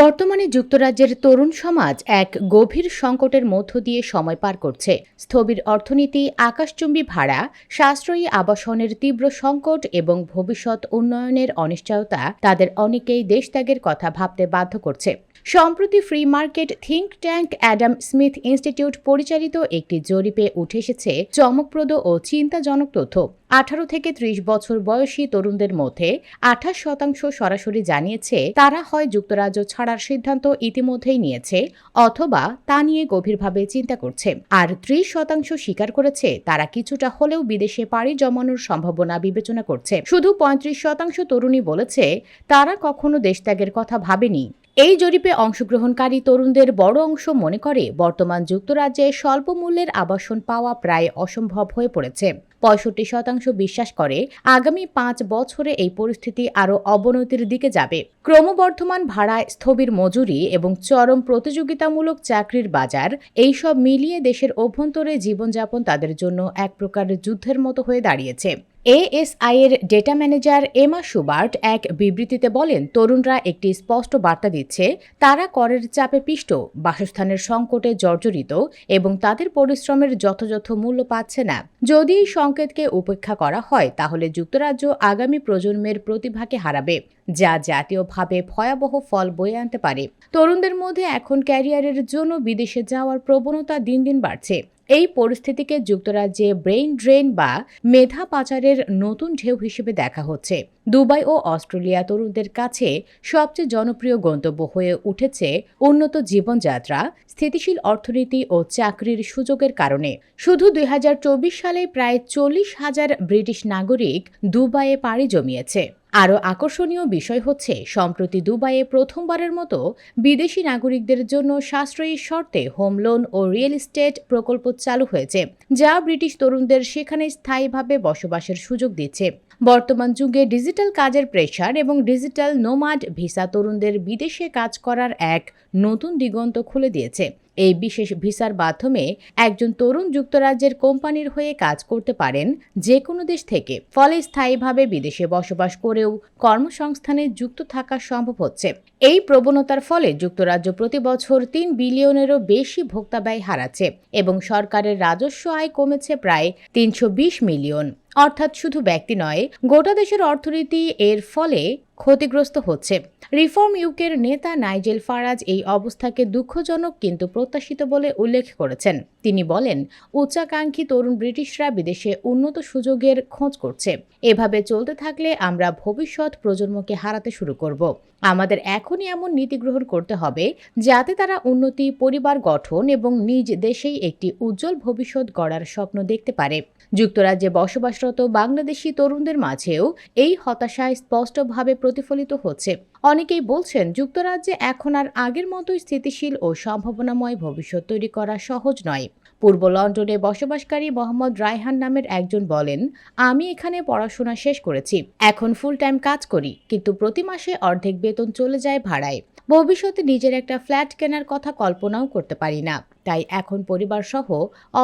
বর্তমানে যুক্তরাজ্যের তরুণ সমাজ এক গভীর সংকটের মধ্য দিয়ে সময় পার করছে। স্থবির অর্থনীতি, আকাশচুম্বী ভাড়া, সাশ্রয়ী আবাসনের তীব্র সংকট এবং ভবিষ্যৎ উন্নয়নের অনিশ্চয়তা তাদের অনেকেই দেশত্যাগের কথা ভাবতে বাধ্য করছে। সম্প্রতি free market think tank Adam Smith institute পরিচালিত একটি জরিপে উঠে এসেছে চমকপ্রদ ও চিন্তাজনক তথ্য। আঠারো থেকে ত্রিশ বছর বয়সী তরুণদের মধ্যে আঠাশ শতাংশ সরাসরি জানিয়েছে তারা হয় যুক্তরাজ্য ছাড়ার সিদ্ধান্ত ইতিমধ্যেই নিয়েছে অথবা তা নিয়ে গভীরভাবে চিন্তা করছে। আর ত্রিশ শতাংশ স্বীকার করেছে তারা কিছুটা হলেও বিদেশে পাড়ি জমানোর সম্ভাবনা বিবেচনা করছে। শুধু পঁয়ত্রিশ শতাংশ তরুণী বলেছে, তারা কখনো দেশত্যাগের কথা ভাবেনি। এই জরিপে অংশগ্রহণকারী তরুণদের বড় অংশ মনে করে বর্তমান যুক্তরাজ্যে স্বল্প মূল্যের আবাসন পাওয়া প্রায় অসম্ভব হয়ে পড়েছে। পঁয়ষট্টি শতাংশ বিশ্বাস করে আগামী পাঁচ বছরে এই পরিস্থিতি আরও অবনতির দিকে যাবে। ক্রমবর্ধমান ভাড়ায় স্থবির মজুরি এবং চরম প্রতিযোগিতামূলক চাকরির বাজার এইসব মিলিয়ে দেশের অভ্যন্তরে জীবনযাপন তাদের জন্য এক প্রকার যুদ্ধের মতো হয়ে দাঁড়িয়েছে। এএসআই এর ডেটা ম্যানেজার এমা সুবার্ট এক বিবৃতিতে বলেন, তরুণরা একটি স্পষ্ট বার্তা দিচ্ছে, তারা করের চাপে পিষ্ট, বাসস্থানের সংকটে জর্জরিত এবং তাদের পরিশ্রমের যথাযথ মূল্য পাচ্ছে না। যদি এই সংকেতকে উপেক্ষা করা হয়, তাহলে যুক্তরাজ্য আগামী প্রজন্মের প্রতিভাকে হারাবে, যা জাতীয়ভাবে ভয়াবহ ফল বয়ে আনতে পারে। তরুণদের মধ্যে এখন ক্যারিয়ারের জন্য বিদেশে যাওয়ার প্রবণতা দিন দিন বাড়ছে। এই পরিস্থিতিকে যুক্তরাজ্যে ব্রেইন ড্রেন বা মেধা পাচারের নতুন ঢেউ হিসেবে দেখা হচ্ছে। দুবাই ও অস্ট্রেলিয়া তরুণদের কাছে সবচেয়ে জনপ্রিয় গন্তব্য হয়ে উঠেছে উন্নত জীবনযাত্রা, স্থিতিশীল অর্থনীতি ও চাকরির সুযোগের কারণে। শুধু দুই হাজার চব্বিশ সালে প্রায় চল্লিশ হাজার ব্রিটিশ নাগরিক দুবাইয়ে পাড়ি জমিয়েছে। আরও আকর্ষণীয় বিষয় হচ্ছে, সম্প্রতি দুবাইয়ে প্রথমবারের মতো বিদেশি নাগরিকদের জন্য সাশ্রয়ী শর্তে হোম লোন ও রিয়েল এস্টেট প্রকল্প চালু হয়েছে, যা ব্রিটিশ তরুণদের সেখানে স্থায়ীভাবে বসবাসের সুযোগ দিচ্ছে। বর্তমান যুগে ডিজিটাল কাজের প্রেশার এবং ডিজিটাল নোমাড ভিসা তরুণদের বিদেশে কাজ করার এক নতুন দিগন্ত খুলে দিয়েছে। এই বিশেষ ভিসার মাধ্যমে একজন তরুণ যুক্তরাজ্যের কোম্পানির হয়ে কাজ করতে পারেন যে কোনো দেশ থেকে। ফলে স্থায়ীভাবে বিদেশে বসবাস করেও কর্মসংস্থানে যুক্ত থাকা সম্ভব হচ্ছে। এই প্রবণতার ফলে যুক্তরাজ্য প্রতি বছর তিন বিলিয়নেরও বেশি ভোক্তা ব্যয় হারাচ্ছে এবং সরকারের রাজস্ব আয় কমেছে প্রায় তিনশো বিশ মিলিয়ন। অর্থাৎ শুধু ব্যক্তি নয়, গোটা দেশের অর্থনীতি এর ফলে ক্ষতিগ্রস্ত হচ্ছে। রিফর্ম ইউকের নেতা নাইজেল ফারাজ এই অবস্থাকে দুঃখজনক কিন্তু প্রত্যাশিত বলে উল্লেখ করেছেন। তিনি বলেন, উচ্চাকাঙ্ক্ষী তরুণ ব্রিটিশরা বিদেশে উন্নত সুযোগের খোঁজ করছে। এভাবে চলতে থাকলে আমরা ভবিষ্যৎ প্রজন্মকে হারাতে শুরু করব। আমাদের এখনই এমন নীতি গ্রহণ করতে হবে যাতে তারা উন্নতি, পরিবার গঠন এবং নিজ দেশেই একটি উজ্জ্বল ভবিষ্যৎ গড়ার স্বপ্ন দেখতে পারে। যুক্তরাজ্যে বসবাসরত বাংলাদেশি তরুণদের মাঝেও এই হতাশায় স্পষ্টভাবে প্রতিফলিত হচ্ছে। অনেকেই বলছেন, যুক্তরাজ্যে এখন আর আগের মতোই স্থিতিশীল ও সম্ভাবনাময় ভবিষ্যৎ তৈরি করা সহজ নয়। পূর্ব লন্ডনে বসবাসকারী মোহাম্মদ রায়হান নামের একজন বলেন, আমি এখানে পড়াশোনা শেষ করেছি, এখন ফুল টাইম কাজ করি, কিন্তু প্রতি মাসে অর্ধেক বেতন চলে যায় ভাড়ায়। ভবিষ্যতে নিজের একটা ফ্ল্যাট কেনার কথা কল্পনাও করতে পারি না, তাই এখন পরিবার সহ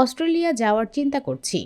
অস্ট্রেলিয়া যাওয়ার চিন্তা করছি।